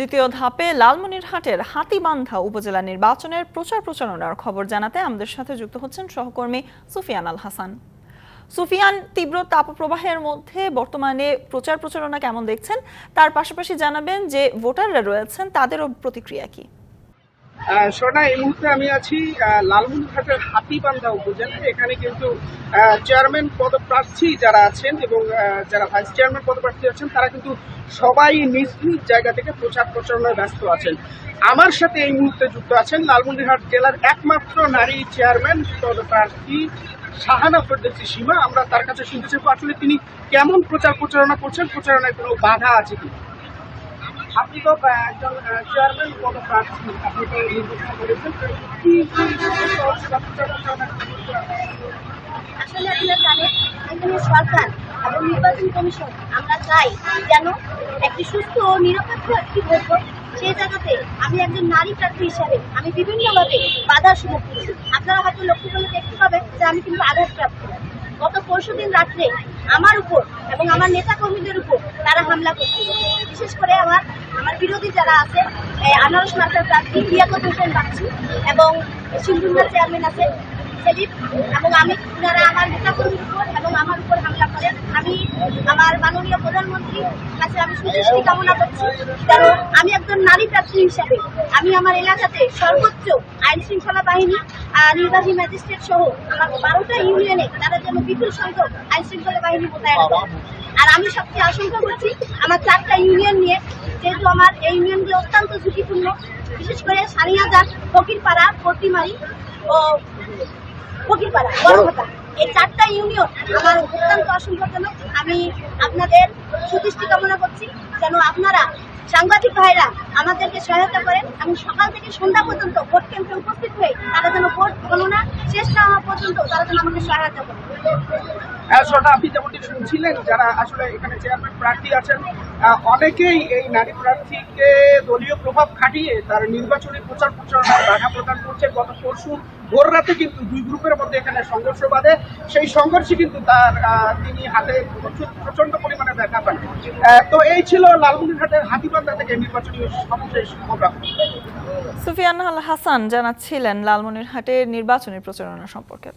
দ্বিতীয় ধাপে লালমনিরহাটের হাতিবান্ধা উপজেলা নির্বাচনের প্রচার প্রচারণার খবর জানাতে আমাদের সাথে যুক্ত হচ্ছেন সহকর্মী সুফিয়ান আল হাসান সুফিয়ান, তীব্র তাপপ্রবাহের মধ্যে বর্তমানে প্রচার প্রচারণা কেমন দেখছেন? তার পাশাপাশি জানাবেন যে ভোটাররা রয়েছেন, তাদেরও প্রতিক্রিয়া কি? সোনা এই মুহূর্তে আমি আছি আহ, লালমনিরহাটের হাতিবান্ধা উপজেলায়। এখানে কিন্তু চেয়ারম্যান পদপ্রার্থী যারা আছেন এবং যারা ভাইস চেয়ারম্যান পদপ্রার্থী আছেন তারা কিন্তু সবাই নিজ নিজ জায়গা থেকে প্রচার প্রচারণায় ব্যস্ত আছেন। আমার সাথে এই মুহূর্তে যুক্ত আছেন লালমনিরহাট জেলার একমাত্র নারী চেয়ারম্যান পদপ্রার্থী শাহানা ফেরদৌসি সীমা। আমরা তার কাছে শুনতে চাইব আসলে তিনি কেমন প্রচার প্রচারণা করছেন? প্রচারণায় কোনো বাধা আছে কি আপনি তো একজন চেয়ারম্যান প্রচার প্রচারণা আসলে আপনারা জানেন, এখানে সরকার এবং নির্বাচন কমিশন, আমরা চাই যেন একটি সুস্থ ও নিরপেক্ষ একটি ভোট সেই জায়গাতে আমি একজন নারী প্রার্থী হিসাবে আমি বিভিন্নভাবে বাধার পেয়েছি আপনারা হয়তো লক্ষ্য করলে দেখতে পাবেন যে আমি কিন্তু আঘাতপ্রাপ্ত গত পরশু দিন রাত্রে আমার উপর এবং আমার নেতা কর্মীদের উপর তারা হামলা করছিল। বিশেষ করে আমার আমার বিরোধী যারা আছে আনারস মার্কার প্রার্থী লিয়াকত হোসেন বাচ্চু এবং সিন্ধুন্দা চেয়ারম্যান আছে সেলিম এবং আমি, যারা আমার নেতাকর্মীর উপর এবং আমার উপর হামলা করেন আমি আমার মাননীয় প্রধানমন্ত্রীর কাছে আমি সুদৃষ্টি কামনা করছি। কারণ আমি একজন নারী প্রার্থী হিসাবে, আমি আমার এলাকাতে সর্বোচ্চ আইন শৃঙ্খলা বাহিনী নির্বাহী ম্যাজিস্ট্রেট সহ আমার বারোটা ইউনিয়নে তারা যেন বিপুল সংখ্যক আইন শৃঙ্খলা বাহিনী মোতায়েন আর আমি সবচেয়ে আশঙ্কা করছি, আমার চারটা ইউনিয়ন নিয়ে যেহেতু আমার এই ইউনিয়নগুলো অত্যন্ত ঝুঁকিপূর্ণ বিশেষ করে সানিয়াজার ফকিরপাড়া প্রতিমারি ও ফকিরপাড়া বড়কথা এই চারটা ইউনিয়ন আমার অত্যন্ত অসম্ভবজনক আমি আপনাদের সুদৃষ্টি কামনা করছি যেন আপনারা সাংবাদিক ভাইরা আমাদেরকে সহায়তা করেন এবং সকাল থেকে সন্ধ্যা পর্যন্ত ভোট কেন্দ্রে উপস্থিত হয়ে তারা যেন ভোট গণনা শেষ না হওয়া পর্যন্ত তারা যেন আমাকে সহায়তা করেন। হ্যাঁ, আপনি যেমনটি শুনছিলেন যারা আসলে এখানে চেয়ারম্যান প্রার্থী আছেন অনেকেই এই নারী প্রার্থীকে দলীয় প্রভাব খাটিয়ে তার নির্বাচনী প্রচার প্রচারণায় বাধা প্রদান করছে। গত পরশু ভোর রাতে কিন্তু দুই গ্রুপের মধ্যে এখানে সংঘর্ষ বাঁধে। সেই সংঘর্ষে কিন্তু তার তিনি হাতে প্রচণ্ড পরিমাণে ব্যথা পান। তো এই ছিল লালমনিরহাটের হাতিবান্ধা থেকে নির্বাচনী সমাবেশ সুফিয়ান হাসান জানাচ্ছিলেন লালমনিরহাটের নির্বাচনী প্রচারণা সম্পর্কে।